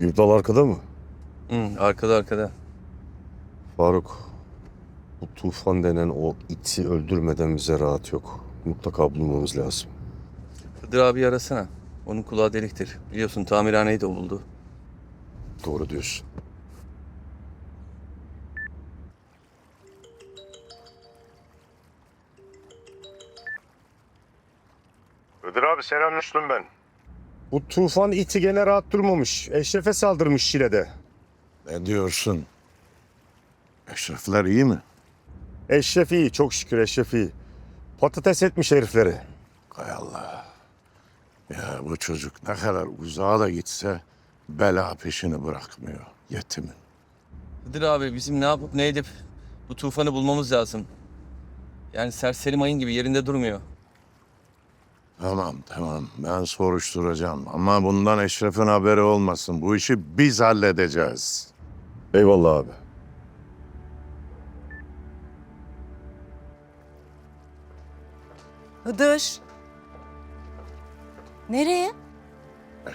Gürdal arkada mı? Hı, arkada arkada. Faruk, bu tufan denen o iti öldürmeden bize rahat yok. Mutlaka bulmamız lazım. Hıdır abi arasana. Onun kulağı deliktir. Biliyorsun tamirhaneyi de buldu. Doğru diyorsun. Öder abi selam Müslüm ben. Bu tufan iti gene rahat durmamış. Eşref'e saldırmış Şile'de. Ne diyorsun? Eşrefler iyi mi? Eşref iyi, çok şükür Eşref iyi. Patates etmiş herifleri. Hay Allah. Ya bu çocuk ne kadar uzağa da gitse bela peşini bırakmıyor yetimin. Hıdır abi bizim ne yapıp ne edip bu tufanı bulmamız lazım. Yani serseri mayın gibi yerinde durmuyor. Tamam tamam ben soruşturacağım ama bundan Eşref'in haberi olmasın. Bu işi biz halledeceğiz. Eyvallah abi. Hıdır. Nereye?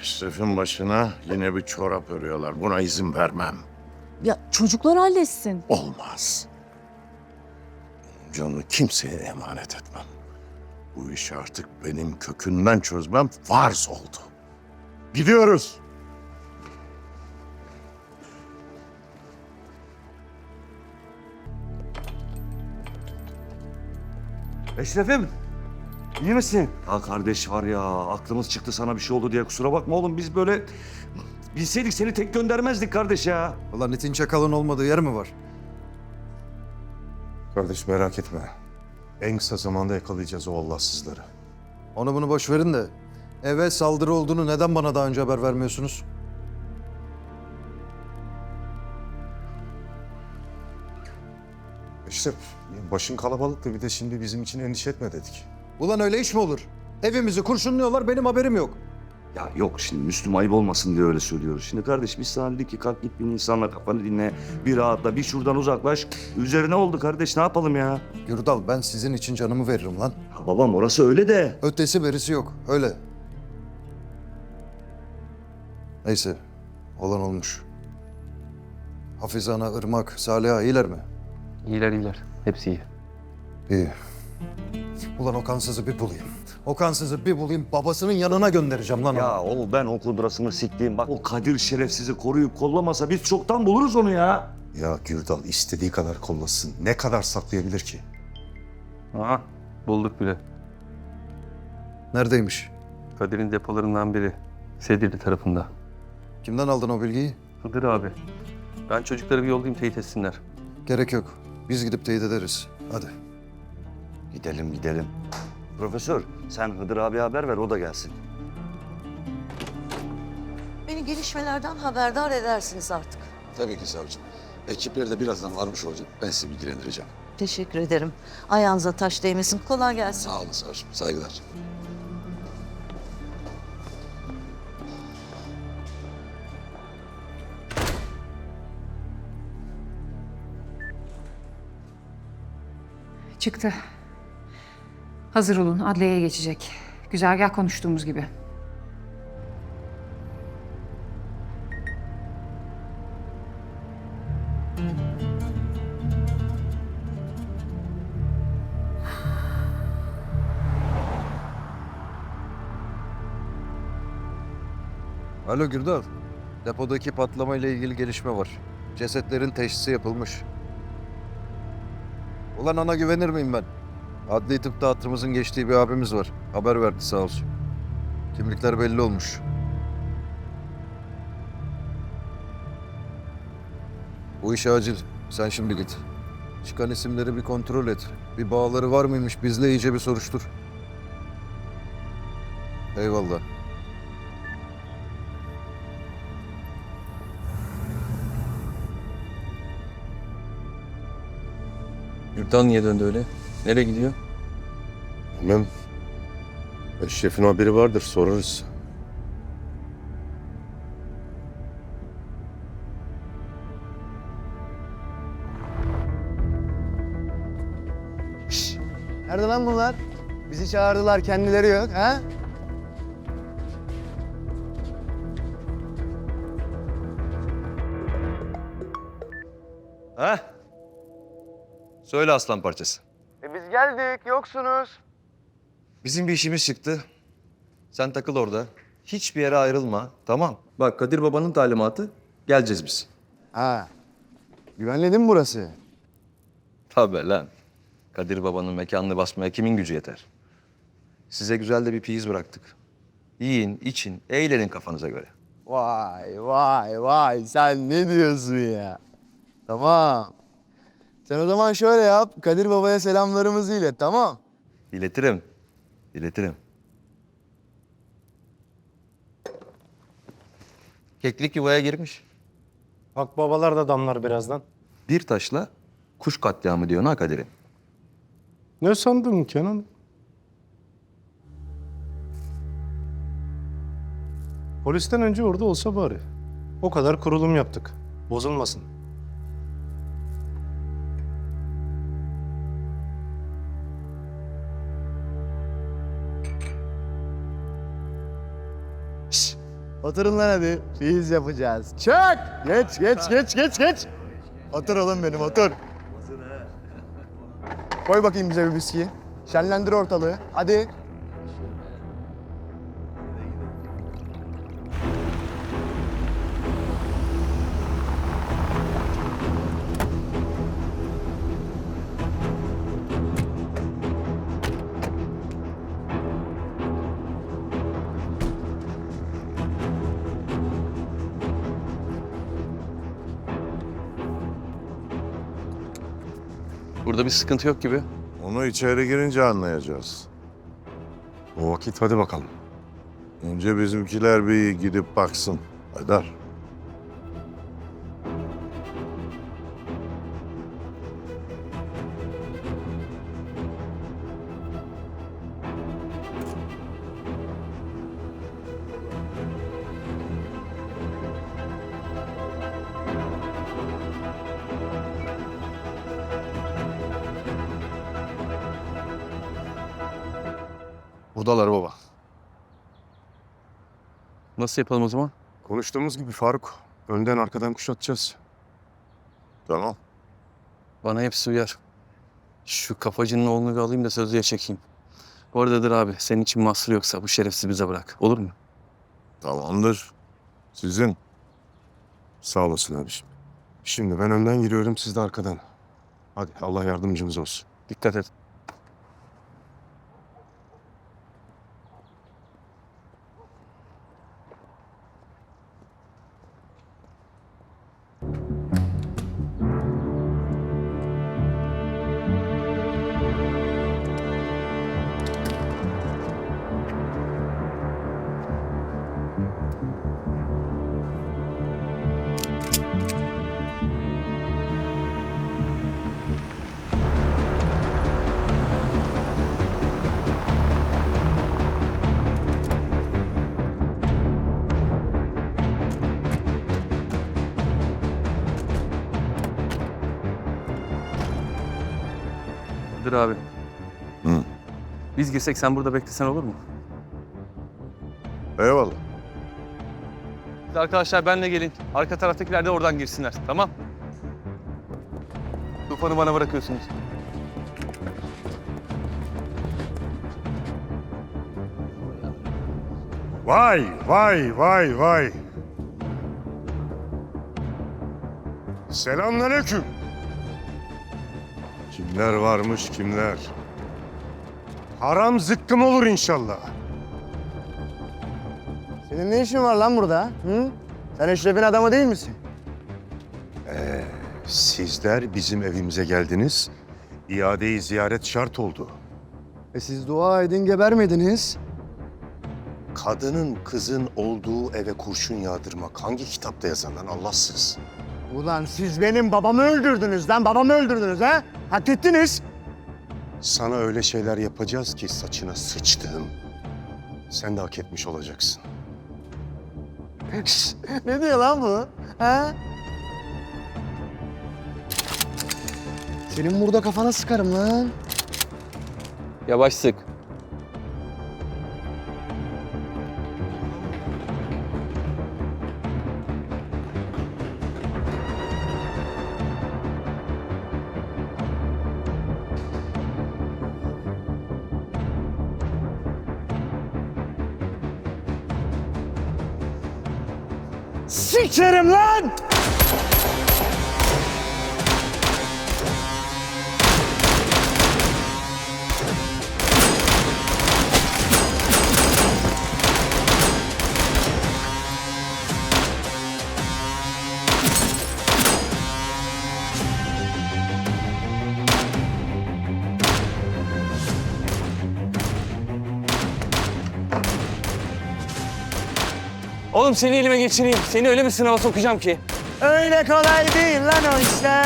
Eşref'in başına yine bir çorap örüyorlar. Buna izin vermem. Ya çocuklar halletsin. Olmaz. Canını kimseye emanet etmem. Bu işi artık benim kökünden çözmem farz oldu. Gidiyoruz. Eşref'im. iyi misin? Ha kardeş var ya aklımız çıktı sana bir şey oldu diye kusura bakma oğlum biz böyle bilseydik seni tek göndermezdik kardeş ya. Ulan itin çakalın olmadığı yer mi var? Kardeş merak etme. En kısa zamanda yakalayacağız o Allahsızları. Onu bunu boş verin de eve saldırı olduğunu neden bana daha önce haber vermiyorsunuz? İşte başın kalabalıktı bir de şimdi bizim için endişe etme dedik. Ulan öyle iş mi olur? Evimizi kurşunluyorlar benim haberim yok. Ya yok şimdi Müslüm ayıp olmasın diye öyle söylüyoruz. Şimdi kardeş biz sana dedik ki kalk git bir insanla kafanı dinle. Bir rahatla bir şuradan uzaklaş. Üzerine oldu kardeş ne yapalım ya? Gürdal ben sizin için canımı veririm lan. Ha, babam orası öyle de. Ötesi berisi yok öyle. Neyse olan olmuş. Hafize Ana, Irmak, Saliha iyiler mi? İyiler iyiler. Hepsi iyi. İyi. Ulan o kansızı bir bulayım. O kansızı bir bulayım babasının yanına göndereceğim lan onu. Ya o ben o kudrasını siktiğim bak o Kadir şerefsizi koruyup kollamasa biz çoktan buluruz onu ya. Ya Gürdal istediği kadar kollasın. Ne kadar saklayabilir ki? Aha bulduk bile. Neredeymiş? Kadir'in depolarından biri. Sedirli tarafında. Kimden aldın o bilgiyi? Hıdır abi. Ben çocukları bir yollayayım teyit etsinler. Gerek yok. Biz gidip teyit ederiz. Hadi. Gidelim gidelim. Profesör sen Hıdır abi haber ver o da gelsin. Beni gelişmelerden haberdar edersiniz artık. Tabii ki savcım. Ekipleri de birazdan varmış olacak. Ben sizi bilgilendireceğim. Teşekkür ederim. Ayağınıza taş değmesin. Kolay gelsin. Sağ olun savcım. Saygılar. Çıktı. Hazır olun, adliyeye geçecek. Güzergah konuştuğumuz gibi. Alo Gürdal. Depodaki patlama ile ilgili gelişme var. Cesetlerin teşhisi yapılmış. Ulan ana güvenir miyim ben? Adli tıpta hatırımızın geçtiği bir abimiz var. Haber verdi sağ olsun. Kimlikler belli olmuş. Bu iş acil. Sen şimdi git. Çıkan isimleri bir kontrol et. Bir bağları var mıymış bizle iyice bir soruştur. Eyvallah. Yurttan niye döndü öyle? Nereye gidiyor? Bilmem. E, şefin haberi vardır sorarız. Şş, nerede lan bunlar? Bizi çağırdılar kendileri yok ha? Ha? Söyle aslan parçası. Biz geldik, yoksunuz. Bizim bir işimiz çıktı. Sen takıl orada. Hiçbir yere ayrılma. Tamam. Bak Kadir babanın talimatı. Geleceğiz biz. Ha. Güvenli değil mi burası? Tabii lan. Kadir babanın mekanını basmaya kimin gücü yeter? Size güzel de bir piyiz bıraktık. Yiyin, için, eğlenin kafanıza göre. Vay vay vay sen ne diyorsun ya? Tamam. Sen o zaman şöyle yap. Kadir Baba'ya selamlarımızı ilet tamam. İletirim. İletirim. Keklik yuvaya girmiş. Bak babalar da damlar birazdan. Bir taşla kuş katliamı diyor ha Kadir'im. Ne sandın Kenan? Polisten önce orada olsa bari. O kadar kurulum yaptık. Bozulmasın. Oturun lan hadi. Biz yapacağız. Çak! Geç geç geç geç geç. Otur oğlum benim otur. Koy bakayım bize bir viski. Şenlendir ortalığı. Hadi. Burada bir sıkıntı yok gibi. Onu içeri girince anlayacağız. O vakit hadi bakalım. Önce bizimkiler bir gidip baksın. Haydar. Buradalar baba. Nasıl yapalım o zaman? Konuştuğumuz gibi Faruk. Önden arkadan kuşatacağız. Tamam. Bana hepsi uyar. Şu kafacının oğlunu bir alayım da sözlüğe çekeyim. Bu aradadır abi. Senin için mahsur yoksa bu şerefsiz bize bırak. Olur mu? Tamamdır. Sizin. Sağ olasın abiciğim. Şimdi ben önden giriyorum siz de arkadan. Hadi Allah yardımcımız olsun. Dikkat et. Dur abi. Hı. Biz girsek sen burada beklesen olur mu? Eyvallah. Siz Arkadaşlar benle gelin. Arka taraftakiler de oradan girsinler. Tamam? Tufanı bana bırakıyorsunuz. Vay vay vay vay. Selamünaleyküm. Kimler varmış kimler? Haram zıkkım olur inşallah. Senin ne işin var lan burada? Hı? Sen Eşref'in adamı değil misin? Sizler bizim evimize geldiniz. İadeyi ziyaret şart oldu. E siz dua edin gebermediniz. Kadının kızın olduğu eve kurşun yağdırmak hangi kitapta yazar lan Allahsız? Ulan siz benim babamı öldürdünüz lan. Babamı öldürdünüz ha? Hak ettiniz. Sana öyle şeyler yapacağız ki saçına sıçtığım. Sen de hak etmiş olacaksın. ne diyor lan bu? Ha? Senin burada kafana sıkarım lan. Yavaş sık. Sikerim lan! Oğlum seni elime geçireyim. Seni öyle bir sınava sokacağım ki. Öyle kolay değil lan o işler.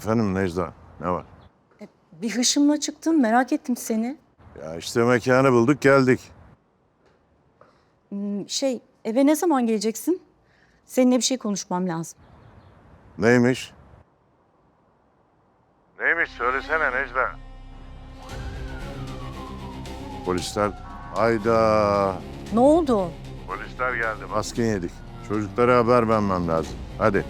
Efendim Necda, ne var? Bir hışımla çıktın merak ettim seni. Ya işte mekanı bulduk geldik. Hmm, Şey eve ne zaman geleceksin? Seninle bir şey konuşmam lazım. Neymiş? Neymiş söylesene Necda. Polisler... Hayda. Ne oldu? Polisler geldi. Baskın yedik. Çocuklara haber vermem lazım. Hadi.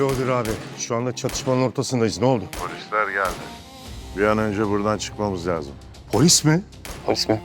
Alo Ödır abi. Şu anda çatışmanın ortasındayız. Ne oldu? Polisler geldi. Bir an önce buradan çıkmamız lazım. Polis mi? Polis mi?